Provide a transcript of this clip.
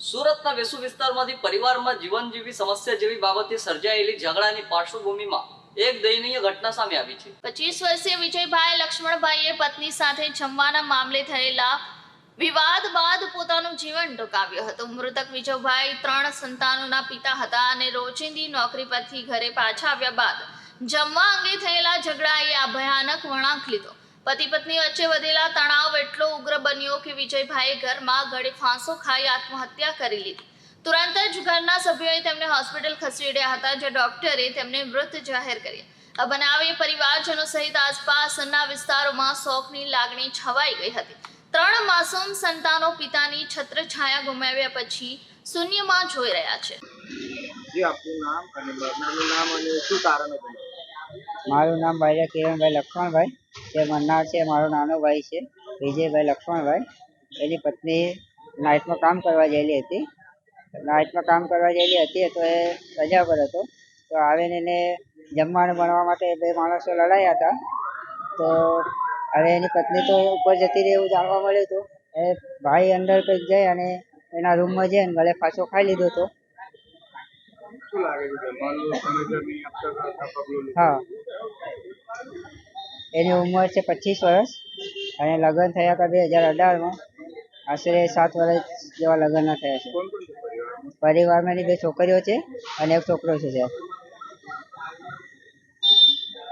સુરતના વેસુ વિસ્તારમાંથી પરિવારમાં જીવન જીવી સમસ્યા જેવી બાબતે સર્જાયેલી ઝઘડાની પાર્શ્વભૂમિમાં એક દયનીય ઘટના સામે આવી છે. પચીસ વર્ષીય વિજયભાઈ લક્ષ્મણભાઈએ પત્ની સાથે જમવાના મામલે થયેલા વિવાદ બાદ પોતાનું જીવન ટૂંકાવ્યું હતું. મૃતક વિજયભાઈ ત્રણ સંતાનોના પિતા હતા અને રોજિંદી નોકરી પરથી ઘરે પાછા આવ્યા બાદ જમવા અંગે થયેલા ઝઘડાએ આ ભયાનક વળાંક લીધો. પતિ પત્ની વચ્ચે વધેલા તણાવ એટલો ઉગ્ર બન્યો કે વિજયભાઈએ ઘરમાં ગળે ફાંસો ખાઈ આત્મહત્યા કરી લીધી. તુરંત જ ઘરના સભ્યોએ તેમને હોસ્પિટલ ખસેડ્યા હતા જે ડોક્ટરે તેમને મૃત જાહેર કર્યા. આ બનાવે પરિવારજનો સહિત આસપાસના વિસ્તારોમાં શોકની લાગણી છવાઈ ગઈ હતી. ત્રણ માસૂમ સંતાનો પિતાની છત્રછાયા ગુમાવ્યા પછી શૂન્યમાં જોઈ રહ્યા છે. નામ અને નામ અને શું કારણ હતું મારું નામ ભાઈ કિરણભાઈ લક્ષ્મણભાઈ તે મન્નાર છે મારો નાનો ભાઈ છે વિજયભાઈ લક્ષ્મણભાઈ. એની પત્ની નાઇટમાં કામ કરવા ગયેલી હતી. નાઇટમાં કામ કરવા ગયેલી હતી તો એ રજા પર હતો. તો આવીને એને જમવાનું બનવા માટે બે માણસો લડાયા હતા. તો હવે એની પત્ની તો ઉપર જતી રહી એવું જાણવા મળ્યું હતું. એ ભાઈ અંદર કંઈક જાય અને એના રૂમમાં જઈને ગળે ફાંસો ખાઈ લીધો હતો. શું લાગે છે જમવાનું સમયસર નહીં આપતા હતા પગલું લીધું? હા એની ઉંમર છે પચીસ વર્ષ. અને લગ્ન થયા હતા બે હજાર અઢારમાં. આશરે સાત વર્ષ જેવા લગ્ન થયા છે. પરિવારમાં? પરિવારમાં એની બે છોકરીઓ છે અને એક છોકરો છે સાહેબ.